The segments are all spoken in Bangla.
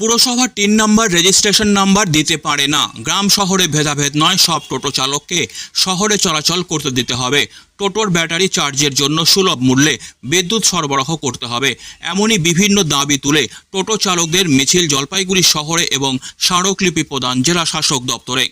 পুরসভার তিন নম্বর রেজিস্ট্রেশন নাম্বার দিতে পারে না। গ্রাম শহরে ভেদাভেদ নয়, সব টোটো চালককে শহরে চলাচল করতে দিতে হবে। টোটোর ব্যাটারি চার্জের জন্য সুলভ মূল্যে বিদ্যুৎ সরবরাহ করতে হবে। এমনই বিভিন্ন দাবি তুলে টোটো চালকদের মিছিল জলপাইগুড়ি শহরে এবং স্মারকলিপি প্রদান জেলা শাসক দপ্তরে।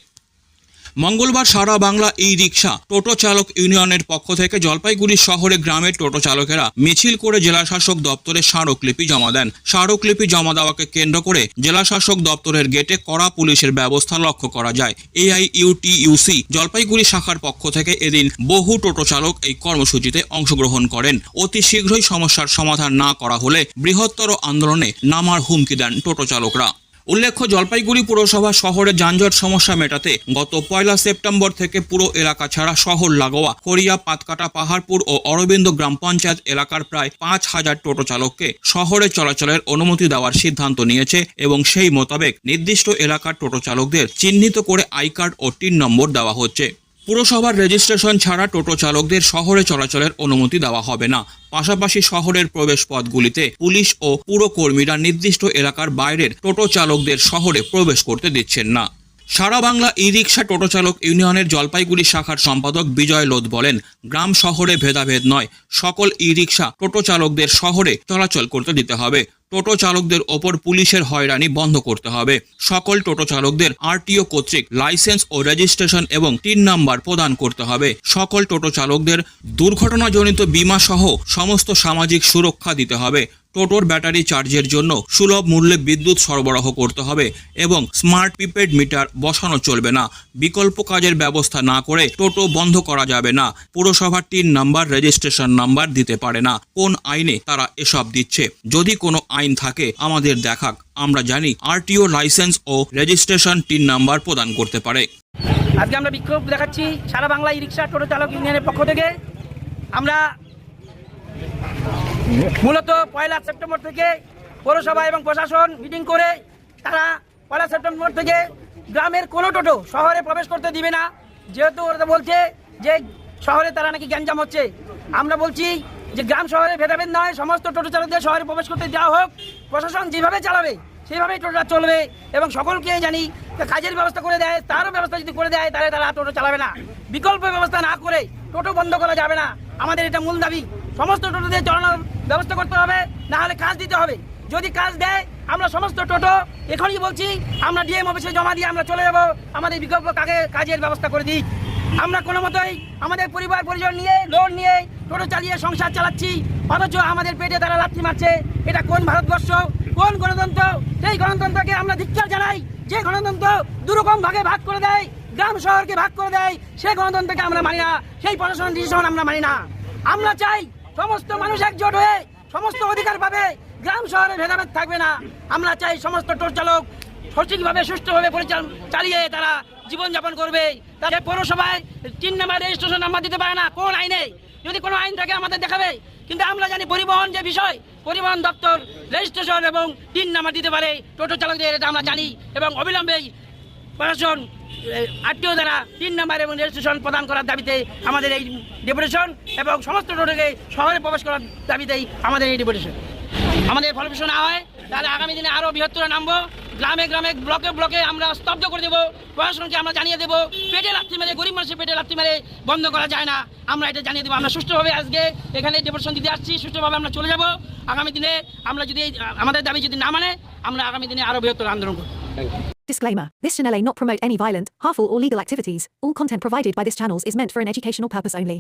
মঙ্গলবার সারা বাংলা ই রিক্সা টোটো চালক ইউনিয়নের পক্ষ থেকে জলপাইগুড়ি শহরে গ্রামের টোটো চালকেরা মিছিল করে জেলা শাসক দপ্তরে স্মারকলিপি জমা দেন। স্মারকলিপি জমা দেওয়াকে কেন্দ্র করে জেলা শাসক দপ্তরের গেটে কড়া পুলিশের ব্যবস্থা লক্ষ্য করা যায়। এআইইউটিইউসি জলপাইগুড়ি শাখার পক্ষ থেকে এদিন বহু টোটো চালক এই কর্মসূচিতে অংশগ্রহণ করেন। অতি শীঘ্রই সমস্যার সমাধান না করা হলে বৃহত্তর আন্দোলনে নামার হুমকি দেন টোটো চালকরা। উল্লেখ্য, জলপাইগুড়ি পুরসভা শহরে যানজট সমস্যা মেটাতে গত পয়লা সেপ্টেম্বর থেকে পুরো এলাকা ছাড়া শহর লাগোয়া। করিয়া, পাতকাটা, পাহাড়পুর ও অরবিন্দ গ্রাম পঞ্চায়েত এলাকার প্রায় পাঁচ হাজার টোটো চালককে শহরে চলাচলের অনুমতি দেওয়ার সিদ্ধান্ত নিয়েছে এবং সেই মোতাবেক নির্দিষ্ট এলাকার টোটো চালকদের চিহ্নিত করে আই কার্ড ও টিন নম্বর দেওয়া হচ্ছে। পুরসভার রেজিস্ট্রেশন ছাড়া টোটো চালকদের শহরে চলাচলের অনুমতি দেওয়া হবে না। পাশাপাশি শহরের প্রবেশ পথগুলিতে পুলিশ ও পুরকর্মীরা নির্দিষ্ট এলাকার বাইরের টোটো চালকদের শহরে প্রবেশ করতে দিচ্ছেন না। সারা বাংলা ই রিক্সা টোটো চালক ইউনিয়নের জলপাইগুড়ি শাখার সম্পাদক বিজয় লোধ বলেন, গ্রাম শহরে ভেদাভেদ নয়, সকল ই রিক্সা টোটো চালকদের শহরে চলাচল করতে দিতে হবে। টোটো চালকদের ওপর পুলিশের হয়রানি বন্ধ করতে হবে। সকল টোটো চালকদের আরটিও কর্তৃক লাইসেন্স ও রেজিস্ট্রেশন এবং টিন নাম্বার প্রদান করতে হবে। সকল টোটো চালকদের দুর্ঘটনাজনিত বীমা সহ সমস্ত সামাজিক সুরক্ষা দিতে হবে। টোটোর ব্যাটারি চার্জের জন্য সুলভ মূল্যে বিদ্যুৎ সরবরাহ করতে হবে এবং স্মার্ট প্রিপেড মিটার বসানো চলবে না। বিকল্প কাজের ব্যবস্থা না করে টোটো বন্ধ করা যাবে না। পুরসভার তিন নাম্বার রেজিস্ট্রেশন নাম্বার দিতে পারে না। কোন আইনে তারা এসব দিচ্ছে? যদি কোনো আইন থাকে, আমাদের দেখাক। আমরা জানি আরটিও লাইসেন্স ও রেজিস্ট্রেশন তিন নাম্বার প্রদান করতে পারে। আজকে আমরা বিক্ষোভ দেখাচ্ছি সারা বাংলা ই রিক্সা, টোটো চালক ইউনিয়নের পক্ষ থেকে। আমরা মূলত পয়লা সেপ্টেম্বর থেকে পৌরসভা এবং প্রশাসন মিটিং করে তারা পয়লা সেপ্টেম্বর থেকে গ্রামের কোনো টোটো শহরে প্রবেশ করতে দিবে না। যেহেতু ওরা বলছে যে শহরে তারা নাকি গ্যাঞ্জাম হচ্ছে। আমরা বলছি যে গ্রাম শহরে ভেদাভেদ নয়, সমস্ত টোটো চালকদের শহরে প্রবেশ করতে দেওয়া হোক। প্রশাসন যেভাবে চালাবে সেইভাবেই টোটোটা চলবে এবং সকলকে জানি কাজের ব্যবস্থা করে দেয়, তারও ব্যবস্থা যদি করে দেয়, তাহলে তারা টোটো চালাবে না। বিকল্প ব্যবস্থা না করে টোটো বন্ধ করা যাবে না। আমাদের এটা মূল দাবি। সমস্ত টোটোদের চালানোর ব্যবস্থা করতে হবে না হলে কাজ দিতে হবে। যদি কাজ দেয়, আমরা সমস্ত টোটো, এখনই বলছি, আমরা ডিএম অফিসে জমা দিয়ে আমরা চলে যাব। আমাদের বিকল্প কাকে কাজের ব্যবস্থা করে দিই। আমরা কোনো মতোই আমাদের পরিবার পরিজন নিয়ে, লোন নিয়ে টোটো চালিয়ে সংসার চালাচ্ছি। অথচ আমাদের পেটে তারা লাথি মারছে। এটা কোন ভারতবর্ষ? কোন গণতন্ত্র? সেই গণতন্ত্রকে আমরা ধিক্কার জানাই। যে গণতন্ত্র দুরকম ভাগে ভাগ করে দেয়, গ্রাম শহরকে ভাগ করে দেয় সেই গণতন্ত্রকে আমরা মানি না। সেই প্রশাসন ডিসিশন আমরা মানি না। আমরা চাই সমস্ত মানুষ একজোট হয়ে সমস্ত অধিকার পাবে। গ্রাম শহরে ভেদাভেদ থাকবে না। আমরা চাই সমস্ত টোল চালক সঠিকভাবে, সুষ্ঠুভাবে পরিচালন চালিয়ে তারা জীবনযাপন করবে। তাদের পৌরসভায় তিন নাম্বার রেজিস্ট্রেশন নাম্বার দিতে পারে না। কোন আইনে? যদি কোনো আইন থাকে আমাদের দেখাবে। কিন্তু আমরা জানি পরিবহন যে বিষয়, পরিবহন দপ্তর, রেজিস্ট্রেশন এবং তিন নাম্বার দিতে পারে টোটো চালকদের, এটা আমরা জানি। এবং অবিলম্বেই প্রশাসন আরটিও দ্বারা তিন নাম্বার এবং রেজিস্ট্রেশন প্রদান করার দাবিতে আমাদের এই ডেপুটেশন এবং সমস্ত টোটোকে শহরে প্রবেশ করার দাবিতেই আমাদের এই ডেপুটেশন। আমাদের ফলপ্রসূ না হয়, তাহলে আগামী দিনে আরও বৃহত্তর নামবো। গ্রামে গ্রামে ব্লকে ব্লকে আমরা স্তব্ধ করে দেবো। প্রশাসনকে আমরা জানিয়ে দেবো পেটে লাথি মেরে গরিব মানুষের পেটে লাথি মেরে বন্ধ করা যায় না। আমরা এটা জানিয়ে দেবো। আমরা সুষ্ঠুভাবে আজকে এখানে ডেপুটেশন দিতে আসছি সুষ্ঠুভাবে আমরা চলে যাব। আগামী দিনে আমরা যদি আমাদের দাবি যদি না মানে আমরা আগামী দিনে আরও বৃহত্তর আন্দোলন করব। Disclaimer This channel may not promote any violent, harmful, or legal activities. All content provided by this channel is meant for an educational purpose only.